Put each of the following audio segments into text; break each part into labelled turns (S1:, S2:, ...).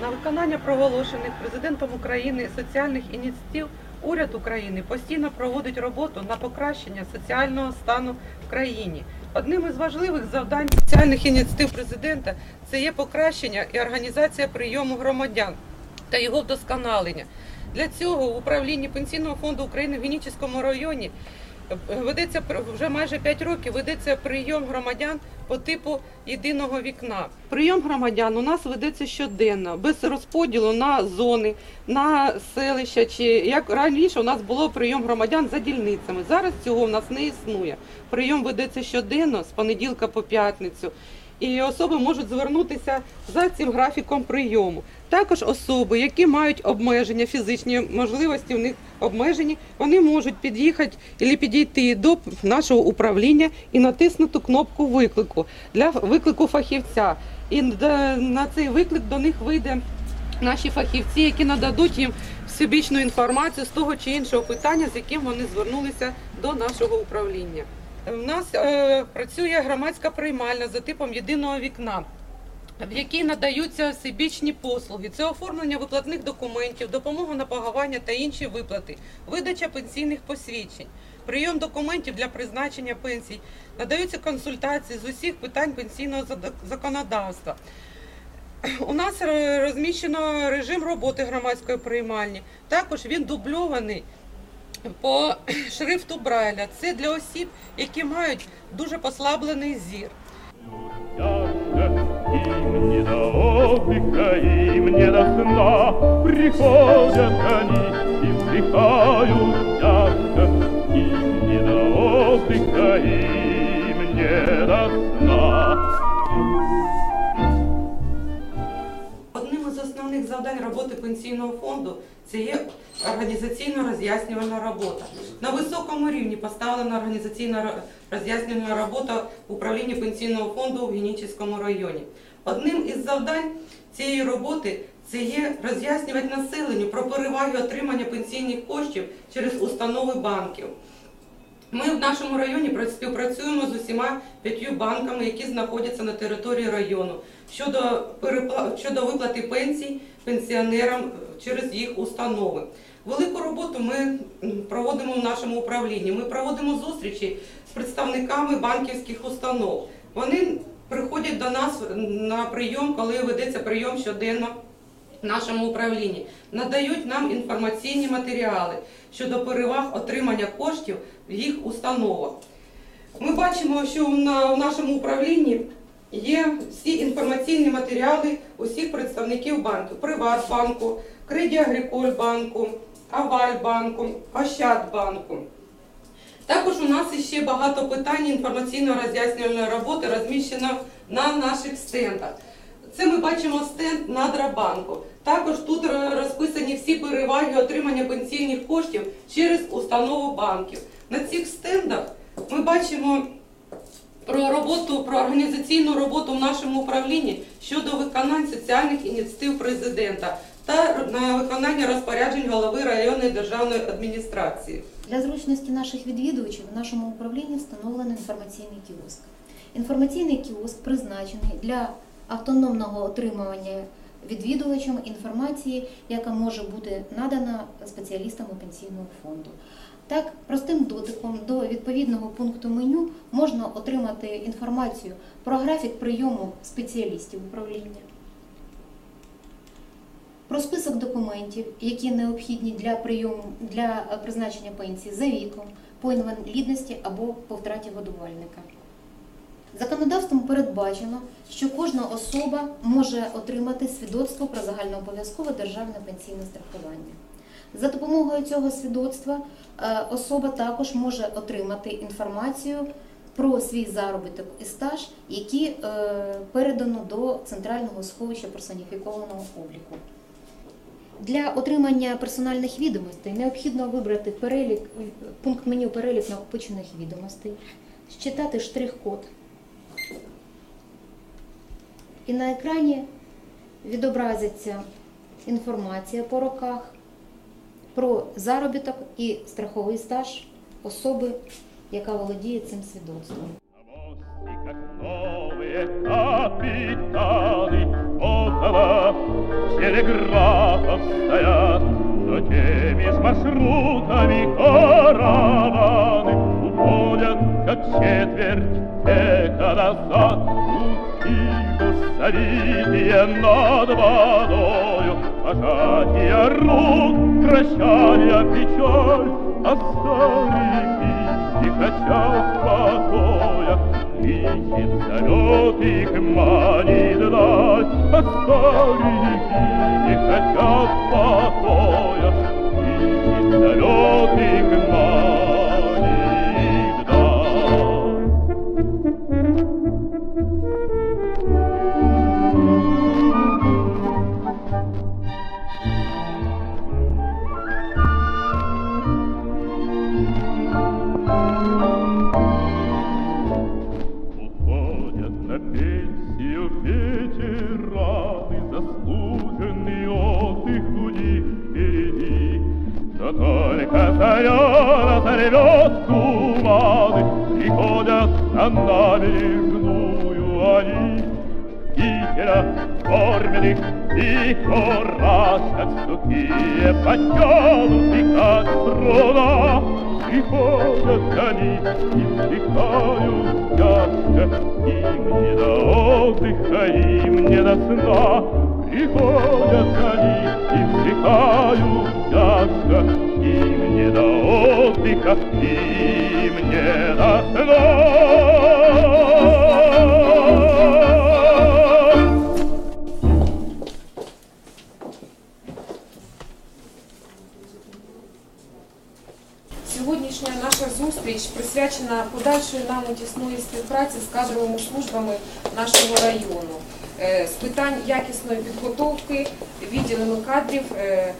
S1: На
S2: виконання проголошених президентом України соціальних ініціатив уряд України постійно проводить роботу на покращення соціального стану в країні. Одним із важливих завдань соціальних ініціатив президента це є покращення і організація прийому громадян та його вдосконалення. Для цього в управлінні Пенсійного фонду України в Генічеському районі ведеться вже майже 5 років ведеться прийом громадян по типу єдиного вікна. Прийом громадян у нас ведеться щоденно, без розподілу на зони, на селища. Чи як раніше у нас було прийом громадян за дільницями. Зараз цього в нас не існує. Прийом ведеться щоденно з понеділка по п'ятницю. І особи можуть звернутися за цим графіком прийому. Також особи, які мають обмеження, фізичні можливості в них обмежені, вони можуть під'їхати або підійти до нашого управління і натиснути кнопку виклику для виклику фахівця. І на цей виклик до них вийде наші фахівці, які нададуть їм всебічну інформацію з того чи іншого питання, з яким вони звернулися до нашого управління. У нас е, працює громадська приймальна за типом єдиного вікна. В якій надаються всебічні послуги, це оформлення виплатних документів, допомога на погавання та інші виплати, видача пенсійних посвідчень, прийом документів для призначення пенсій, надаються консультації з усіх питань пенсійного законодавства. У нас розміщено режим роботи громадської приймальні. Також він дубльований по шрифту Брайля. Це для осіб, які мають дуже послаблений зір.
S1: Им не до отдыха, им не до сна Приходят они и вздыхают тяжко Им не до отдыха, им не до сна
S2: Одним із основних завдань роботи пенсійного фонду це є організаційно роз'яснювальна робота. На високому рівні поставлена організаційна роз'яснювальна робота в управлінні пенсійного фонду в Генічеському районі. Одним із завдань цієї роботи це є роз'яснювати населенню про переваги отримання пенсійних коштів через установи банків. Ми в нашому районі співпрацюємо з усіма п'ятью банками, які знаходяться на території району щодо щодо виплати пенсій пенсіонерам через їх установи. Велику роботу ми проводимо в нашому управлінні. Ми проводимо зустрічі з представниками банківських установ. Вони приходять до нас на прийом, коли ведеться прийом щоденно в нашому управлінні, надають нам інформаційні матеріали щодо переваг отримання коштів в їх установах. Ми бачимо, що в нашому управлінні є всі інформаційні матеріали усіх представників банків Приватбанку, Кредit Agricole банку, Авальбанку, Ощадбанку. Також у нас іще багато питань інформаційно-роз'яснювальної роботи розміщено на наших стендах. Це ми бачимо стенд Надрабанку. Також тут розписані всі переваги отримання пенсійних коштів через установу банків. На цих стендах ми бачимо про роботу, про організаційну роботу в нашому управлінні щодо виконань соціальних ініціатив президента та на виконання розпоряджень голови районної державної адміністрації.
S3: Для зручності наших відвідувачів в нашому управлінні встановлено інформаційний кіоск. Інформаційний кіоск призначений для автономного отримування відвідувачам інформації, яка може бути надана спеціалістами пенсійного фонду. Так, простим дотиком до відповідного пункту меню можна отримати інформацію про графік прийому спеціалістів управління, про список документів, які необхідні для прийому для е, призначення пенсії за віком, по інвалідності або по втраті годувальника. Законодавством передбачено, що кожна особа може отримати свідоцтво про загальнообов'язкове державне пенсійне страхування. За допомогою цього свідоцтва е, особа також може отримати інформацію про свій заробіток і стаж, які е, передано до центрального сховища персоніфікованого обліку. Для отримання персональних відомостей необхідно вибрати перелік, пункт меню перелік накопичених відомостей, считати штрих-код. І на екрані відобразиться інформація по роках про заробіток і страховий стаж особи, яка володіє цим свідоцтвом.
S1: На телеграфов стоят Но теми ж маршрутами караваны. Уходят, как четверть века назад Утиды совитые над водою. Пожатия рук, прощания печаль А старики не хотят покоя. Ищет залет их манит даль А старики Питера кормленных и как сухие потянуты, как струна. Приходят они и вздыхают тяжко, Им не до отдыха, им не до сна. Приходят они и вздыхают тяжко, Им не до отдыха, им не до сна.
S4: Присвячена подальшої нам тісної співпраці з кадровими службами нашого району Е, з питань якісної підготовки відділами кадрів е,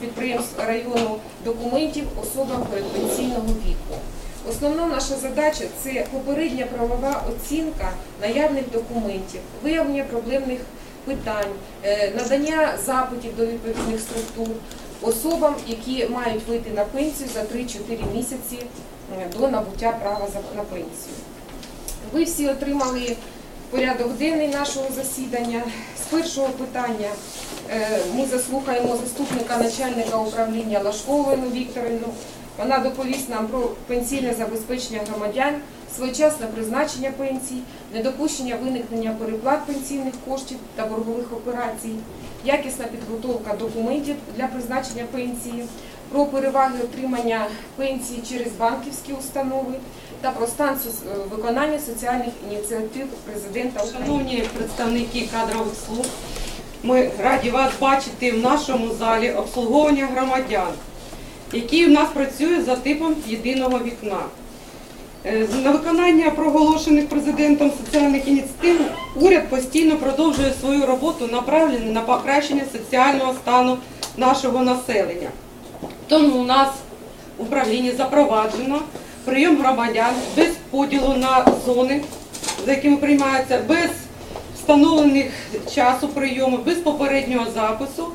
S4: підприємств району документів особам передпенсійного віку. Основна наша задача це попередня правова оцінка наявних документів, виявлення проблемних питань, е, надання запитів до відповідних структур особам, які мають вийти на пенсію за 3-4 місяці до набуття права на пенсію. Ви всі отримали порядок денний нашого засідання. З першого питання е, ми заслухаємо заступника начальника управління Лашковину Вікторину. Вона доповість нам про пенсійне забезпечення громадян, своєчасне призначення пенсій, недопущення виникнення переплат пенсійних коштів та боргових операцій, якісна підготовка документів для призначення пенсії, про переваги отримання пенсії через банківські установи та про стан е, виконання соціальних ініціатив президента України.
S2: Шановні представники кадрових служб, ми раді вас бачити в нашому залі обслуговування громадян, який у нас працює за типом єдиного вікна. Е, На виконання проголошених президентом соціальних ініціатив уряд постійно продовжує свою роботу, направлену на покращення соціального стану нашого населення. Тому у нас в управлінні запроваджено прийом громадян без поділу на зони, за якими приймаються, без встановлених часу прийому, без попереднього запису.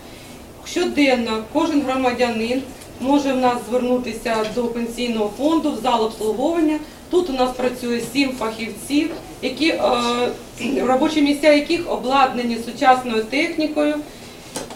S2: Щоденно кожен громадянин може в нас звернутися до пенсійного фонду в зал обслуговування. Тут у нас працює сім фахівців, які, е, робочі місця яких обладнані сучасною технікою.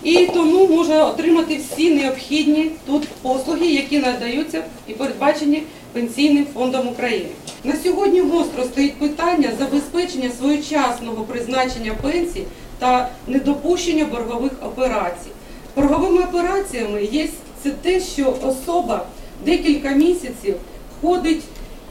S2: І тому може отримати всі необхідні тут послуги, які надаються і передбачені Пенсійним фондом України. На сьогодні гостро стоїть питання забезпечення своєчасного призначення пенсій та недопущення боргових операцій. Борговими операціями є це те, що особа декілька місяців ходить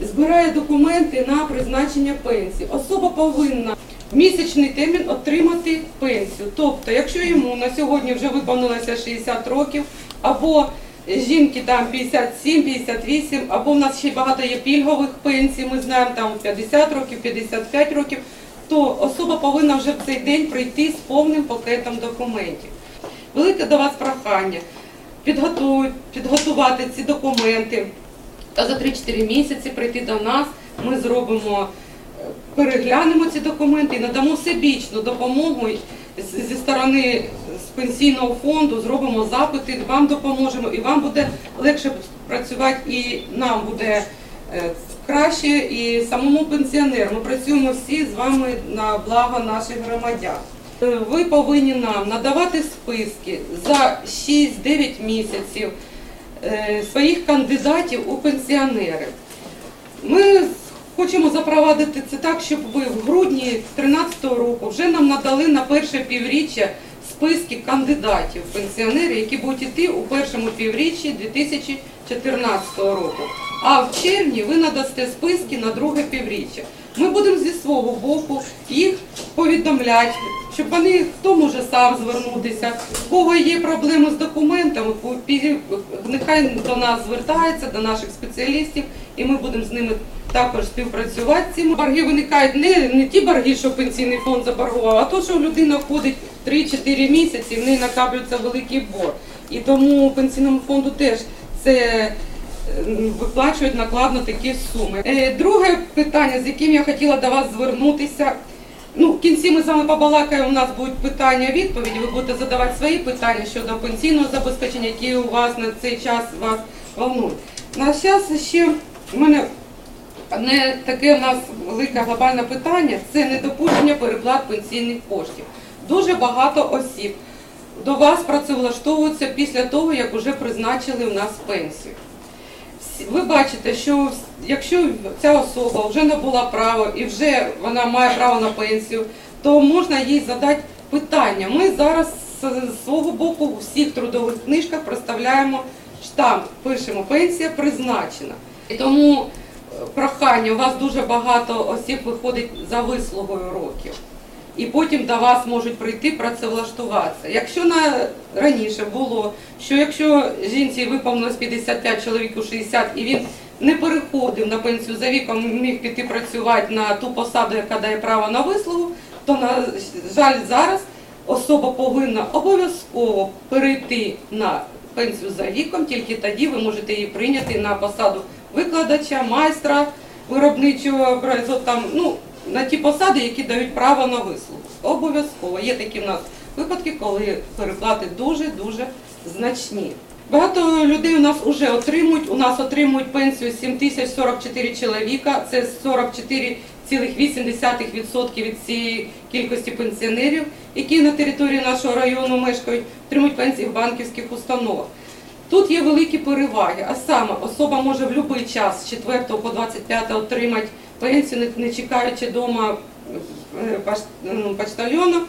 S2: збирає документи на призначення пенсії. Особа повинна в місячний термін отримати пенсію. Тобто, якщо йому на сьогодні вже виповнилося 60 років, або жінки там 57, 58, або в нас ще багато є пільгових пенсій, ми знаємо там 50 років, 55 років, то особа повинна вже в цей день прийти з повним пакетом документів. Велике до вас прохання підготувати ці документи та за 3-4 місяці прийти до нас. Ми зробимо, е, переглянемо ці документи і надамо всебічну допомогу зі сторони з пенсійного фонду, зробимо запити, вам допоможемо, і вам буде легше працювати, і нам буде е, краще, і самому пенсіонеру. Ми працюємо всі з вами на благо наших громадян. Е, Ви повинні нам надавати списки за 6-9 місяців своїх кандидатів у пенсіонери. Ми хочемо запровадити це так, щоб ви в грудні 2013 року вже нам надали на перше півріччя списки кандидатів в пенсіонери, які будуть йти у першому півріччі 2014 року. А в червні ви надасте списки на друге півріччя. Ми будемо зі свого боку їх повідомляти, щоб вони хто може сам звернутися, в кого є проблеми з документами, нехай до нас звертаються, до наших спеціалістів, і ми будемо з ними також співпрацювати. Ці борги виникають не, не ті борги, що пенсійний фонд заборгував, а то, що людина ходить 3-4 місяці, в неї накаплюється великий борг. І тому пенсійному фонду теж це виплачують накладно такі суми. Е, Друге питання, з яким я хотіла до вас звернутися. Ну, в кінці ми з вами побалакаємо, у нас будуть питання, відповіді. Ви будете задавати свої питання щодо пенсійного забезпечення, які у вас на цей час вас волнують. На час ще в мене одне таке у нас велике глобальне питання це недопущення переплат пенсійних коштів. Дуже багато осіб до вас працевлаштовуються після того, як вже призначили у нас пенсію. Ви бачите, що якщо ця особа вже набула право і вже вона має право на пенсію, то можна їй задати питання. Ми зараз з свого боку у всіх трудових книжках проставляємо штамп, пишемо пенсія призначена. І тому е, прохання, у вас дуже багато осіб виходить за вислугою років. І потім до вас можуть прийти працевлаштуватися. Якщо на раніше було, що якщо жінці виповнилось 55, чоловіку 60, і він не переходив на пенсію за віком, міг піти працювати на ту посаду, яка дає право на вислугу, то на жаль зараз особа повинна обов'язково перейти на пенсію за віком, тільки тоді ви можете її прийняти на посаду викладача, майстра виробничого там, ну, на ті посади, які дають право на вислугу. Обов'язково. Є такі в нас випадки, коли переплати дуже-дуже значні. Багато людей у нас вже отримують. У нас отримують пенсію 7044 чоловіка. Це 44,8% від цієї кількості пенсіонерів, які на території нашого району мешкають, отримують пенсії в банківських установах. Тут є великі переваги, а саме особа може в будь-який час з 4 по 25 отримати пенсію, не- чекаючи вдома почтальйона.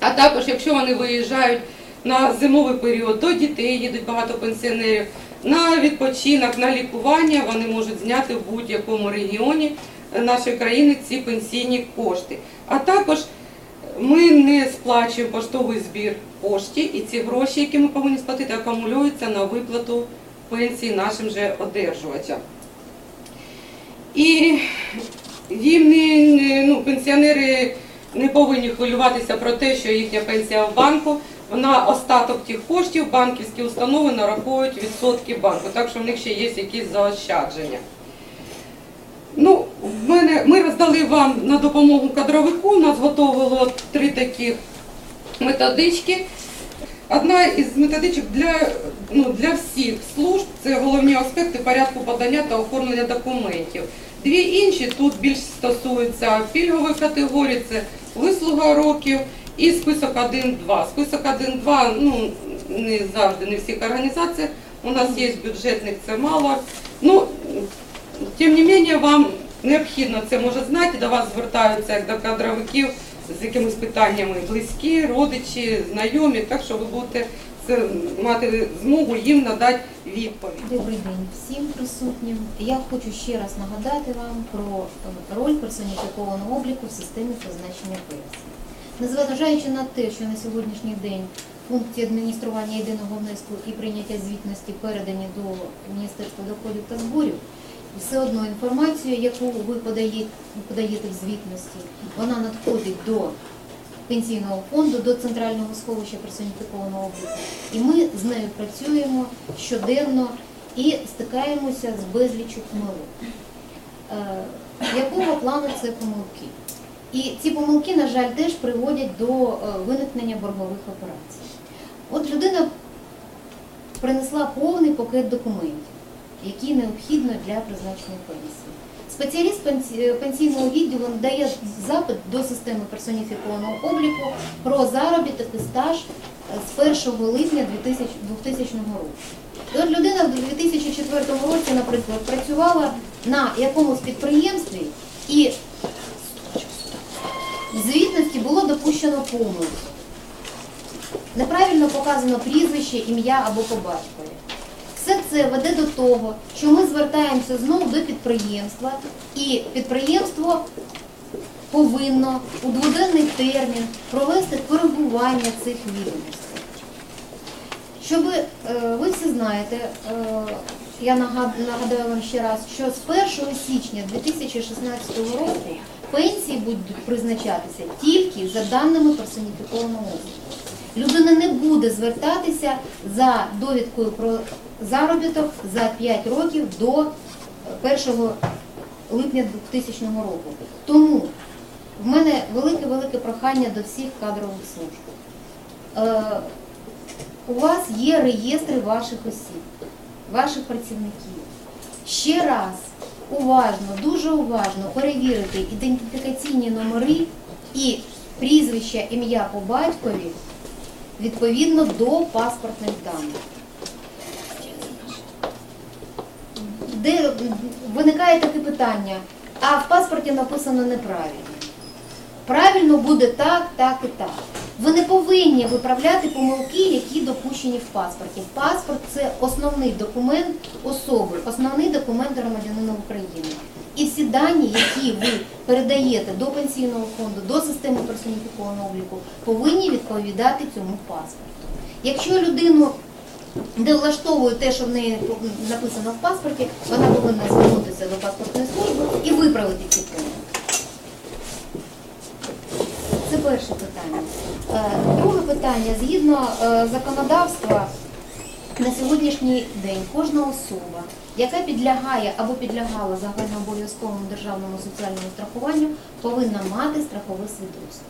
S2: А також, якщо вони виїжджають на зимовий період, до дітей їдуть багато пенсіонерів, на відпочинок, на лікування, вони можуть зняти в будь-якому регіоні нашої країни ці пенсійні кошти. А також ми не сплачуємо поштовий збір пошті, і ці гроші, які ми повинні сплатити, акумулюються на виплату пенсії нашим же одержувачам. І їм не, ну, пенсіонери не повинні хвилюватися про те, що їхня пенсія в банку. На остаток тих коштів банківські установи нараховують відсотки банку, так що в них ще є якісь заощадження. Ну, в мене, ми роздали вам на допомогу кадровику, у нас готовило три таких методички. Одна із методичок для, ну, для всіх служб це головні аспекти порядку подання та оформлення документів. Дві інші тут більш стосуються пільгової категорії, це вислуга років і список 1-2. Список 1-2 ну, не завжди, не всіх організаціях. У нас є бюджетних, це мало. Ну, Тим не менше, вам необхідно це може знати, до вас звертаються як до кадровиків з якимись питаннями близькі, родичі, знайомі, так що ви будете мати змогу їм надати відповідь.
S3: Добрий день всім присутнім. Я хочу ще раз нагадати вам про е, роль персоніфікованого обліку в системі призначення пенсії. Незважаючи на те, що на сьогоднішній день функції адміністрування єдиного внеску і прийняття звітності передані до Міністерства доходів та зборів, все одно інформацію, яку ви подаєте, подаєте в звітності, вона надходить до пенсійного фонду, до центрального сховища персоніфікованого обліку. І ми з нею працюємо щоденно і стикаємося з безлічю помилок. Е, Якого плану це помилки? І ці помилки, на жаль, теж приводять до е, виникнення боргових операцій. От людина принесла повний пакет документів, які необхідно для призначення пенсії. Спеціаліст пенсійного відділу дає запит до системи персоніфікованого обліку про заробіток і стаж е, з 1 липня 2000 2000 року. І людина в 2004 році, наприклад, працювала на якомусь підприємстві і в звітності було допущено помилку. Неправильно показано прізвище, ім'я або по батькові. Це веде до того, що ми звертаємося знову до підприємства, і підприємство повинно у дводенний термін провести коригування цих відомостей. Щоб е, ви всі знаєте, е, я нагадаю вам ще раз, що з 1 січня 2016 року пенсії будуть призначатися тільки за даними персоніфікованого обліку. Людина не буде звертатися за довідкою про заробіток за 5 років до 1 липня 2000 року. Тому в мене велике-велике прохання до всіх кадрових служб. Е, у вас є реєстри ваших осіб, ваших працівників. Ще раз уважно, дуже уважно перевірити ідентифікаційні номери і прізвища, ім'я по батькові відповідно до паспортних даних. Де виникає таке питання, а в паспорті написано неправильно. Правильно буде так, так і так. Ви не повинні виправляти помилки, які допущені в паспорті. Паспорт це основний документ особи, основний документ громадянина України. І всі дані, які ви передаєте до пенсійного фонду, до системи персоніфікованого обліку, повинні відповідати цьому паспорту. Якщо людину не влаштовує те, що в неї написано в паспорті, вона повинна звернутися до паспортної служби і виправити ці помилки. Це перше питання. Е, Друге питання. Згідно е, законодавства, на сьогоднішній день кожна особа, яка підлягає або підлягала загальнообов'язковому державному соціальному страхуванню, повинна мати страхове свідоцтво.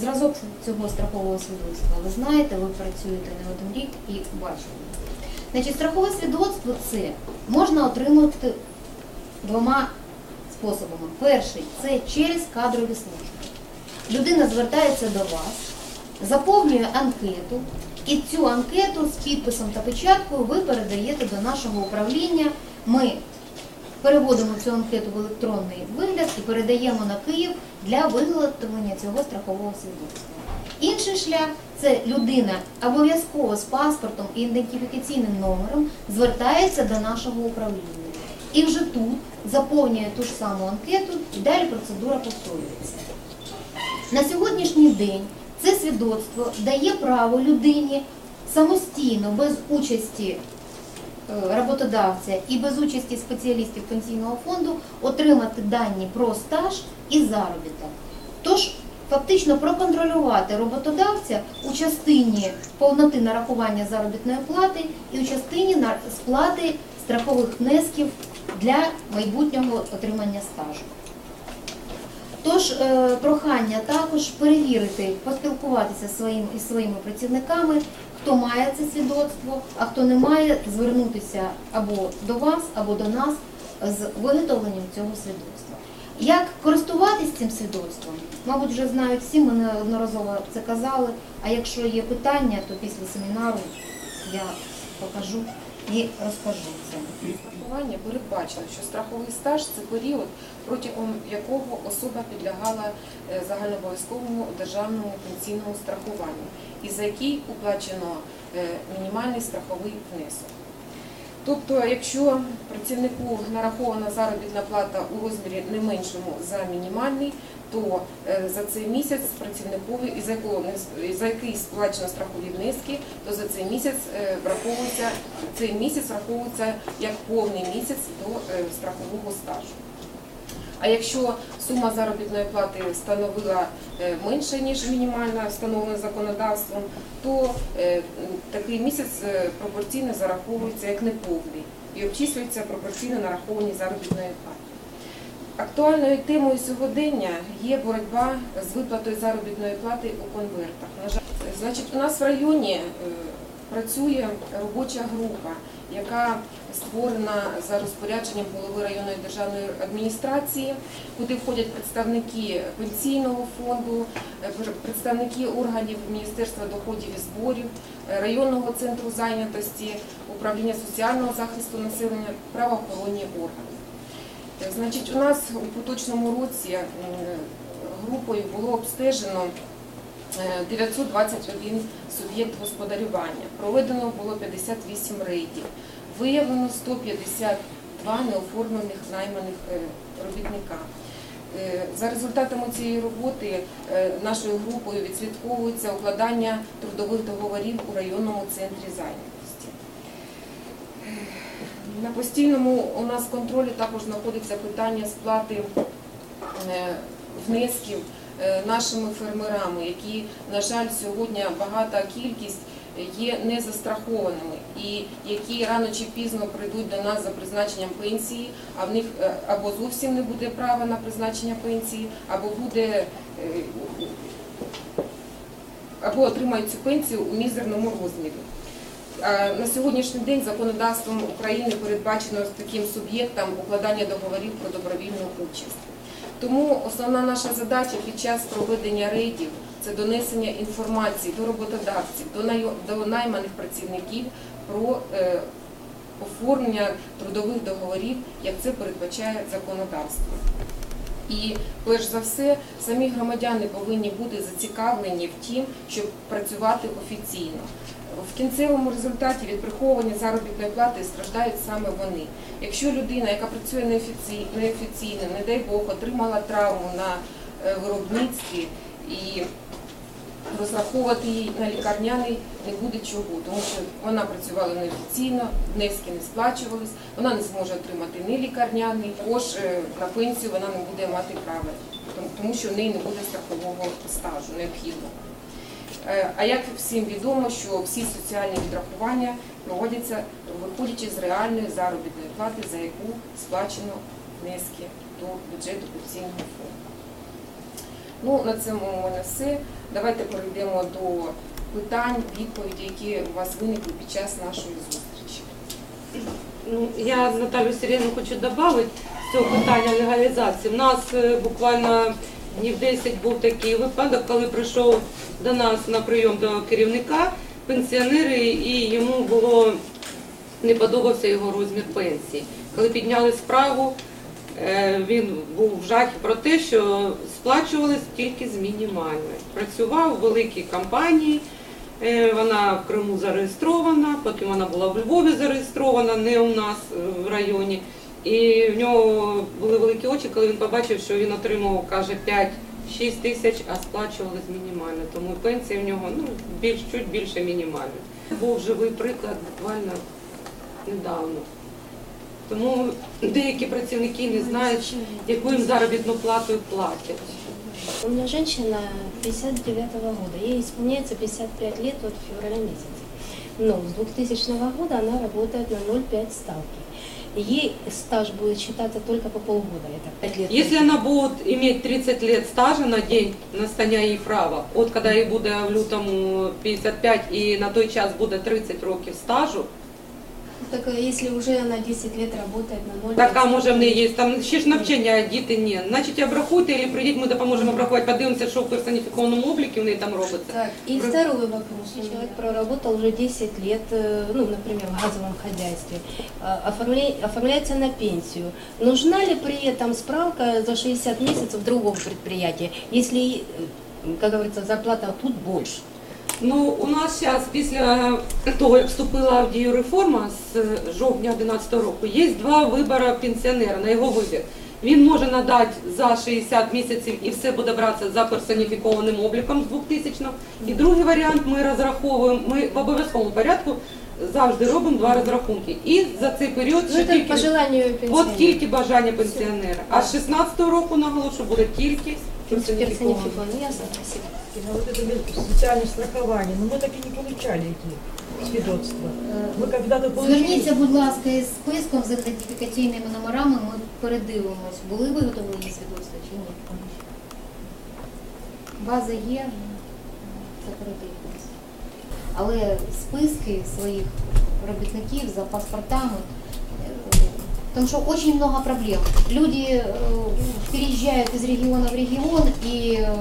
S3: Зразок цього страхового свідоцтва ви знаєте, ви працюєте не один рік і бачите. Значить, страхове свідоцтво це можна отримати двома способами. Перший це через кадрові служби. Людина звертається до вас, заповнює анкету, і цю анкету з підписом та печаткою ви передаєте до нашого управління. Ми переводимо цю анкету в електронний вигляд і передаємо на Київ для виготовлення цього страхового свідоцтва. Інший шлях це людина обов'язково з паспортом і ідентифікаційним номером звертається до нашого управління. І вже тут заповнює ту ж саму анкету і далі процедура повторюється. На сьогоднішній день це свідоцтво дає право людині самостійно, без участі е, роботодавця і без участі спеціалістів пенсійного фонду отримати дані про стаж і заробіток. Тож фактично проконтролювати роботодавця у частині повноти нарахування заробітної плати і у частині сплати страхових внесків для майбутнього отримання стажу. Тож е, прохання також перевірити, поспілкуватися своїм, із своїми працівниками, хто має це свідоцтво, а хто не має, звернутися або до вас, або до нас з виготовленням цього свідоцтва. Як користуватись цим свідоцтвом? Мабуть, вже знають всі, ми неодноразово це казали. А якщо є питання, то після семінару я покажу, і розкажу це.
S4: Страхування передбачено, що страховий стаж це період, протягом якого особа підлягала е, загальнообов'язковому державному пенсійному страхуванню, і за який уплачено е, мінімальний страховий внесок. Тобто, якщо працівнику нарахована заробітна плата у розмірі не меншому за мінімальний, то е, за цей місяць працівникові, із якого за який сплачено страхові внески, то за цей місяць е, враховується цей місяць враховується як повний місяць до е, страхового стажу. А якщо сума заробітної плати становила менше, ніж мінімальна встановлена законодавством, то такий місяць пропорційно зараховується як неповний і обчислюється пропорційно нарахованій заробітної плати. Актуальною темою сьогодення є боротьба з виплатою заробітної плати у конвертах. На жаль, значить, у нас в районі е, працює робоча група, яка створена за розпорядженням голови районної державної адміністрації, куди входять представники пенсійного фонду, е, представники органів Міністерства доходів і зборів, е, районного центру зайнятості, управління соціального захисту населення, правоохоронні органи. Е, Значить, у нас у поточному році групою було обстежено е, 921 суб'єкт господарювання. Проведено було 58 рейдів. Виявлено 152 неоформлених найманих е, робітника. Е, За результатами цієї роботи е, нашою групою відслідковується укладання трудових договорів у районному центрі зайнятості. На постійному у нас контролі також знаходиться питання сплати е, внесків е, нашими фермерами, які, на жаль, сьогодні багата кількість є незастрахованими і які рано чи пізно прийдуть до нас за призначенням пенсії, а в них е, або зовсім не буде права на призначення пенсії, або буде або отримають цю пенсію у мізерному розмірі. А На сьогоднішній день законодавством України передбачено таким суб'єктам укладання договорів про добровільну участь. Тому основна наша задача під час проведення рейдів це донесення інформації до роботодавців, до найманих працівників про е, оформлення трудових договорів, як це передбачає законодавство. І перш за все, самі громадяни повинні бути зацікавлені в тім, щоб працювати офіційно. В кінцевому результаті від приховування заробітної плати страждають саме вони. Якщо людина, яка працює неофіці- неофіційно, не дай Бог, отримала травму на е, виробництві і розраховувати її на лікарняний не буде чого, тому що вона працювала неофіційно, внески не сплачувались, вона не зможе отримати ні лікарняний, також е, на пенсію вона не буде мати права, тому що в неї не буде страхового стажу необхідного. Е, А як всім відомо, що всі соціальні відрахування проводяться виходячи з реальної заробітної плати, за яку сплачено внески до бюджету пенсійного фонду. Ну, на цьому у мене все. Давайте перейдемо до питань, відповідей, які у вас виникли під час нашої зустрічі.
S2: Ну, я Наталю Сиріну хочу додати з цього питання легалізації. У нас е, буквально днів 10 був такий випадок, коли прийшов до нас на прийом до керівника пенсіонери, і йому було не подобався його розмір пенсії. Коли підняли справу, е, він був в жахі про те, що сплачувались тільки з мінімальної. Працював у великій компанії. Е, Вона в Криму зареєстрована, потім вона була в Львові зареєстрована, не у нас е, в районі. І в нього були великі очі, коли він побачив, що він отримував, каже, 5-6 тисяч, а сплачували з мінімально. Тому пенсія в нього ну, більш, чуть більше мінімальної. Був живий приклад буквально недавно. Тому деякі працівники не знають, яку їм заробітну плату платять.
S5: У меня женщина 59-го года, ей исполняется 55 лет вот в феврале месяце. Но с 2000 года она работает на 0,5 ставки. Ей стаж будет считаться только по полгода, это 5 лет.
S2: Если она будет иметь 30 лет стажа на день настання її права, от когда їй буде в лютому 55 і на той час буде 30 років стажу,
S5: Так а если уже она 10 лет работает на 0,5
S2: Така може в неї
S5: ставки?
S2: є там ще ж навчання, а діти ні. Значить, обрахуйте, або прийдіть, ми допоможемо обрахувати, подивимося, що в персоніфікованому обліку в неї там робиться.
S5: Так, и
S2: Про-
S5: второй вопрос. Если человек проработал уже 10 лет, э, ну, например, в газовом хозяйстве, а, оформля- оформляется на пенсию. Нужна ли при этом справка за 60 месяцев в другом предприятии, если, э, как говорится, зарплата тут больше?
S2: Ну, у нас зараз після того, як вступила в дію реформа з жовтня 2011 року, є два вибори пенсіонера на його вибір. Він може надати за 60 місяців і все буде братися за персоніфікованим обліком з 2000 І другий варіант ми розраховуємо, ми в обов'язковому порядку завжди робимо два розрахунки. І за цей період
S5: Ну,
S2: ще
S5: по
S2: тільки,
S5: желанию
S2: от тільки бажання пенсіонера. А з 16 року наголошу буде тільки персоніфіковано.
S5: Персонифицирован. Ясно, спасибо.
S6: А вот это социальное страхование, но мы так и не получали эти свидетельства. Мы когда-то получили...
S3: Зверніться, будь ласка, із списком з ідентифікаційними номерами. Ми передивимось, були виготовлені свідоцтва чи ні. База є, це передивимось. Але списки своїх робітників за паспортами. Потому что очень много проблем. Люди э, переезжают из региона в регион, и, э,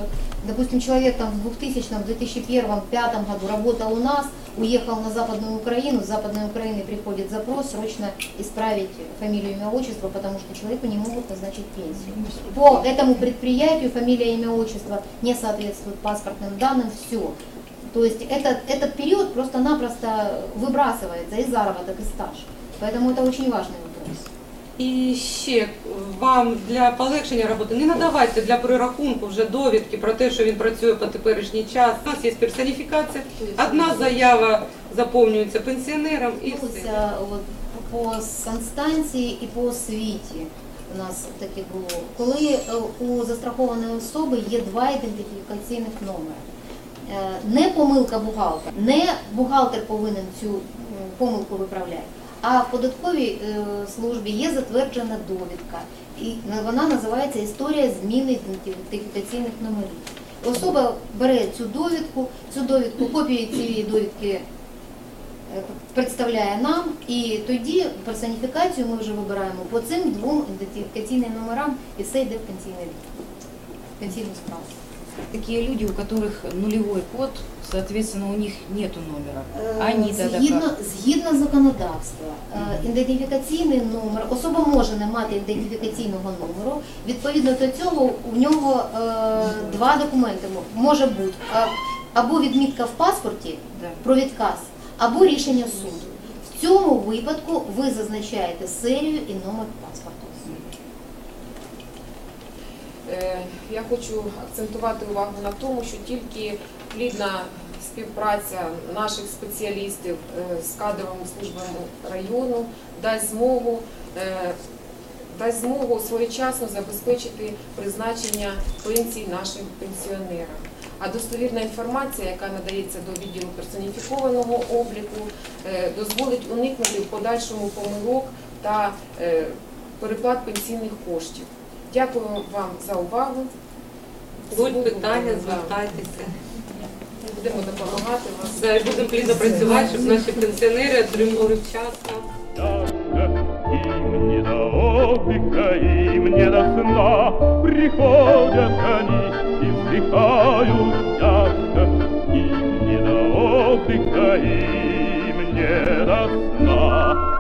S3: допустим, человек там в 2000, в 2001, 2005 году работал у нас, уехал на Западную Украину, с Западной Украины приходит запрос срочно исправить фамилию, имя, отчество, потому что человеку не могут назначить пенсию. По этому предприятию фамилия, имя, отчество не соответствует паспортным данным, все. То есть этот, этот период просто-напросто выбрасывается и заработок, и стаж. Поэтому это очень важный вопрос.
S2: І ще вам для полегшення роботи не надавайте для перерахунку вже довідки про те, що він працює по теперішній час. У нас є персоніфікація. Одна заява заповнюється пенсіонером і все.
S3: По санстанції і по освіті у нас таке було. Коли е, у застрахованої особи є два ідентифікаційних номери. Е, Не помилка бухгалтера, не бухгалтер повинен цю помилку виправляти, а в податковій е, службі є затверджена довідка, і вона називається Історія зміни ідентифікаційних номерів. Особа бере цю довідку, цю довідку, копію цієї довідки е, представляє нам, і тоді персоніфікацію ми вже вибираємо по цим двом ідентифікаційним номерам, і все йде в пенсійний пенсійну справу.
S7: Такие люди, у которых нулевой код, соответственно, у них нету номера.
S3: Е,
S7: Они тогда
S3: згідно, згідно законодавства, е, ідентифікаційний номер, особа може не мати ідентифікаційного номеру. Відповідно до цього у нього е, два документи мо- може бути або відмітка в паспорті
S7: Да.
S3: про відказ, або рішення суду. В цьому випадку ви зазначаєте серію і номер паспорту.
S4: Е, Я хочу акцентувати увагу на тому, що тільки плідна співпраця наших спеціалістів е, з кадровими службами району дасть змогу е, дасть змогу своєчасно забезпечити призначення пенсій нашим пенсіонерам. А достовірна інформація, яка надається до відділу персоніфікованого обліку, дозволить уникнути в подальшому помилок та переплат пенсійних коштів. Дякую вам за увагу.
S2: Будь питання, звертайтеся.
S4: Будемо допомагати
S2: вам. Будемо плідно працювати, щоб наші пенсіонери отримали вчасно.
S1: Им не до отдыха, им не до сна Приходят они и вздыхают тяжко Им не до отдыха, им не до сна